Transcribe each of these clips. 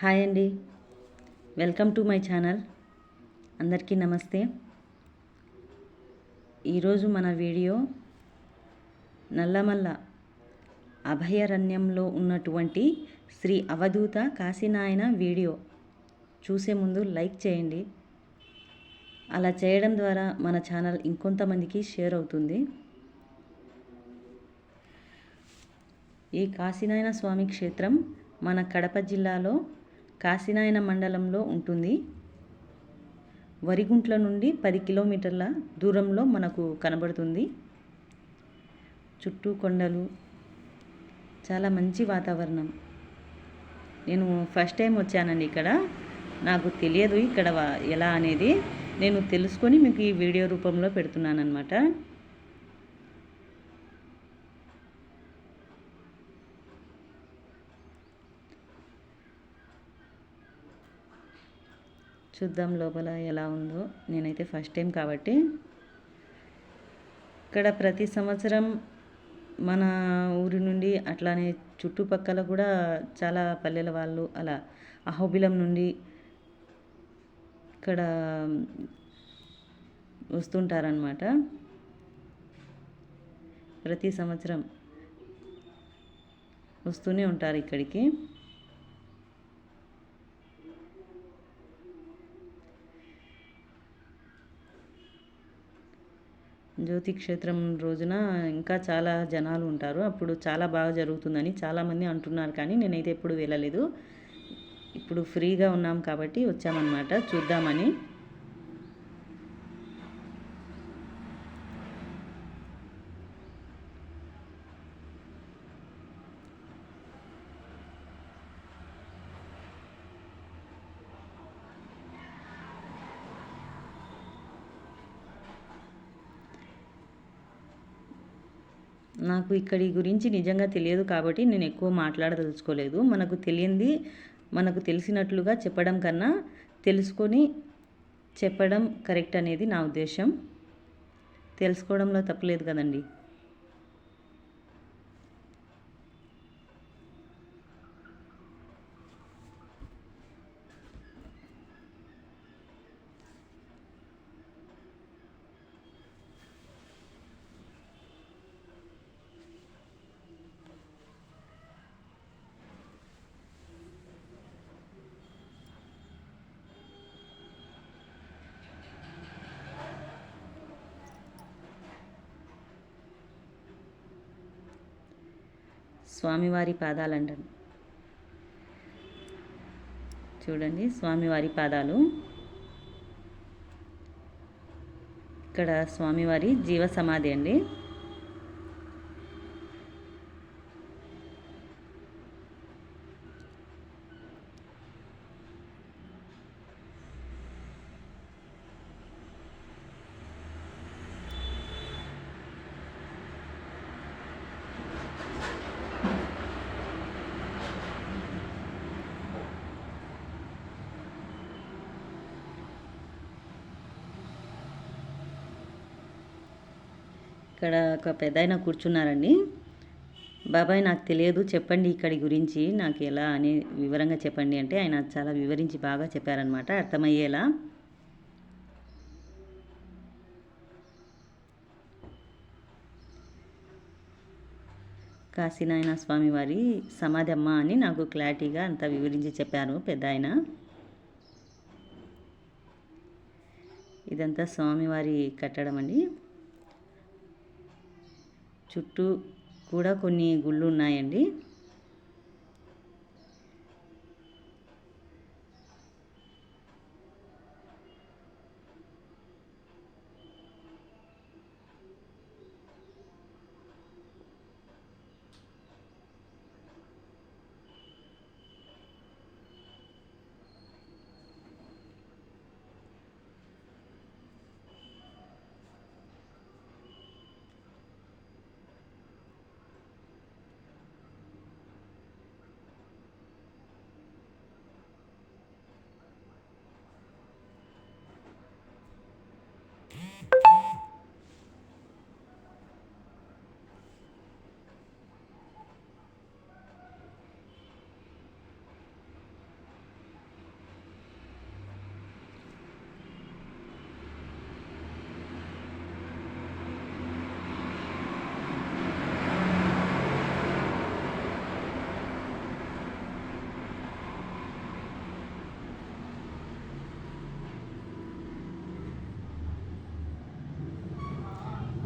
Hi అండి. Welcome to my channel. అందరికీ నమస్తే. ఈరోజు మన వీడియో నల్లమల్ల అభయారణ్యంలో ఉన్నటువంటి శ్రీ అవధూత కాశీనాయన వీడియో. చూసే ముందు లైక్ చేయండి. అలా చేయడం ద్వారా మన ఛానల్ ఇంకొంతమందికి షేర్ అవుతుంది. ఈ కాశీనాయన స్వామి క్షేత్రం మన కడప జిల్లాలో కాశీనాయన మండలంలో ఉంటుంది. వరిగుంట్ల నుండి పది కిలోమీటర్ల దూరంలో మనకు కనబడుతుంది. చుట్టూ కొండలు. చాలా మంచి వాతావరణం. నేను ఫస్ట్ టైం వచ్చానండి ఇక్కడ. నాకు తెలియదు ఇక్కడ ఎలా అనేది. నేను తెలుసుకొని మీకు ఈ వీడియో రూపంలో పెడుతున్నాను అనమాట చూద్దాం లోపల ఎలా ఉందో. నేనైతే ఫస్ట్ టైం కాబట్టి ఇక్కడ ప్రతి సంవత్సరం మన ఊరి నుండి అట్లానే చుట్టుపక్కల కూడా చాలా పల్లెల వాళ్ళు అలా అహోబిలం నుండి ఇక్కడ వస్తుంటారనమాట ప్రతి సంవత్సరం వస్తూనే ఉంటారు ఇక్కడికి. జ్యోతి క్షేత్రం రోజున ఇంకా చాలా జనాలు ఉంటారు. అప్పుడు చాలా బాగా జరుగుతుందని చాలామంది అంటున్నారు కానీ నేనైతే ఎప్పుడు వెళ్ళలేదు. ఇప్పుడు ఫ్రీగా ఉన్నాం కాబట్టి వచ్చామన్నమాట. చూద్దామని. నాకు ఇక్కడి గురించి నిజంగా తెలియదు కాబట్టి నేను ఎక్కువ మాట్లాడదలుచుకోలేదు. మనకు తెలియంది మనకు తెలిసినట్లుగా చెప్పడం కన్నా తెలుసుకొని చెప్పడం కరెక్ట్ అనేది నా ఉద్దేశం తెలుసుకోవడంలో తప్పలేదు కదండి. స్వామివారి పాదాలంటాను. చూడండి స్వామివారి పాదాలు. ఇక్కడ స్వామివారి జీవ సమాధి అండి. ఇక్కడ ఒక పెద్ద ఆయన కూర్చున్నారండి. బాబాయ్ నాకు తెలియదు. చెప్పండి ఇక్కడి గురించి. నాకు ఎలా అని వివరంగా చెప్పండి. అంటే ఆయన చాలా వివరించి బాగా చెప్పారనమాట అర్థమయ్యేలా. కాశీనాయన స్వామి వారి సమాధమ్మ అని నాకు క్లారిటీగా అంతా వివరించి చెప్పారు పెద్ద ఆయన ఇదంతా స్వామివారి కట్టడం అండి చుట్టూ కూడా కొన్ని గుళ్ళు ఉన్నాయండి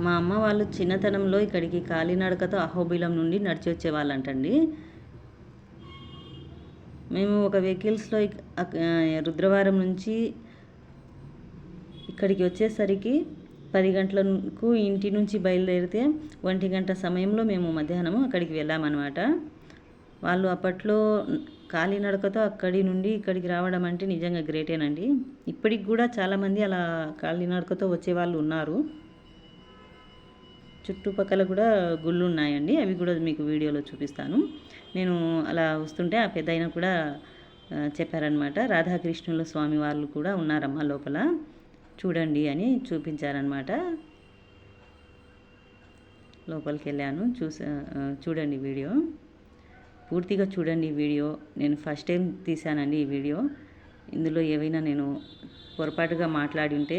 మా అమ్మ వాళ్ళు చిన్నతనంలో ఇక్కడికి కాలినడకతో అహోబిలం నుండి నడిచి వచ్చేవాళ్ళంటండి మేము ఒక వెహికల్స్లో రుద్రవారం నుంచి ఇక్కడికి వచ్చేసరికి పది గంటలకు ఇంటి నుంచి బయలుదేరితే ఒంటి గంట సమయంలో మేము మధ్యాహ్నం అక్కడికి వెళ్ళామన్నమాట. వాళ్ళు అప్పట్లో కాలినడకతో అక్కడి నుండి ఇక్కడికి రావడం అంటే నిజంగా గ్రేటేనండి. ఇప్పటికి కూడా చాలామంది అలా కాలినడకతో వచ్చేవాళ్ళు ఉన్నారు. చుట్టుపక్కల కూడా గుళ్ళు ఉన్నాయండి అవి కూడా మీకు వీడియోలో చూపిస్తాను. నేను అలా వస్తుంటే ఆ పెద్ద కూడా చెప్పారనమాట రాధాకృష్ణుల స్వామి వాళ్ళు కూడా ఉన్నారమ్మా లోపల. చూడండి అని చూపించారనమాట లోపలికి వెళ్ళాను. చూసా చూడండి వీడియో. పూర్తిగా చూడండి వీడియో. నేను ఫస్ట్ టైం తీశానండి ఈ వీడియో. ఇందులో ఏవైనా నేను పొరపాటుగా మాట్లాడి ఉంటే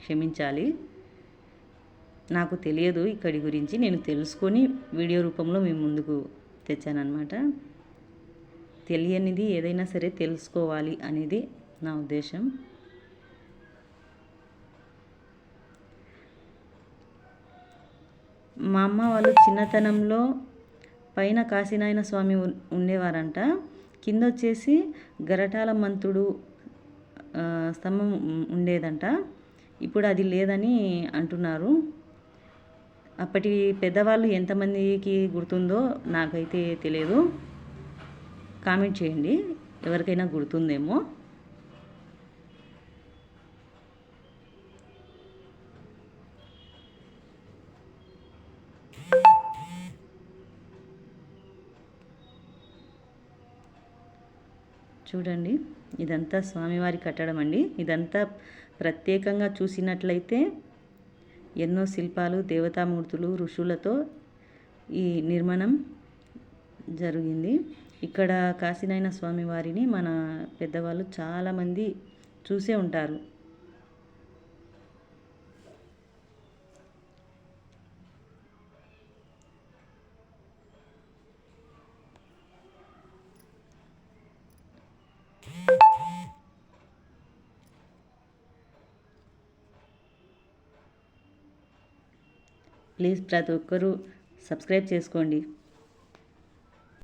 క్షమించాలి. నాకు తెలియదు ఇక్కడి గురించి. నేను తెలుసుకొని వీడియో రూపంలో మీ ముందుకు తెచ్చానమాట తెలియనిది ఏదైనా సరే తెలుసుకోవాలి అనేది నా ఉద్దేశం. మా అమ్మ వాళ్ళు చిన్నతనంలో పైన కాశీనాయన స్వామి ఉండేవారంట. కింద వచ్చేసి గరటాల మంతుడు స్తంభం ఉండేదంట. ఇప్పుడు అది లేదని అంటున్నారు. అప్పటి పెద్దవాళ్ళు ఎంతమందికి గుర్తుందో నాకైతే తెలియదు. కామెంట్ చేయండి ఎవరికైనా గుర్తుందేమో. చూడండి ఇదంతా స్వామివారి కట్టడం అండి ఇదంతా ప్రత్యేకంగా చూసినట్లయితే ఎన్నో శిల్పాలు దేవతామూర్తులు ఋషులతో ఈ నిర్మాణం జరిగింది. ఇక్కడ కాశీనాయన స్వామి వారిని మన పెద్దవాళ్ళు చాలామంది చూసే ఉంటారు. ప్లీజ్ ప్రతి ఒక్కరూ సబ్స్క్రైబ్ చేసుకోండి.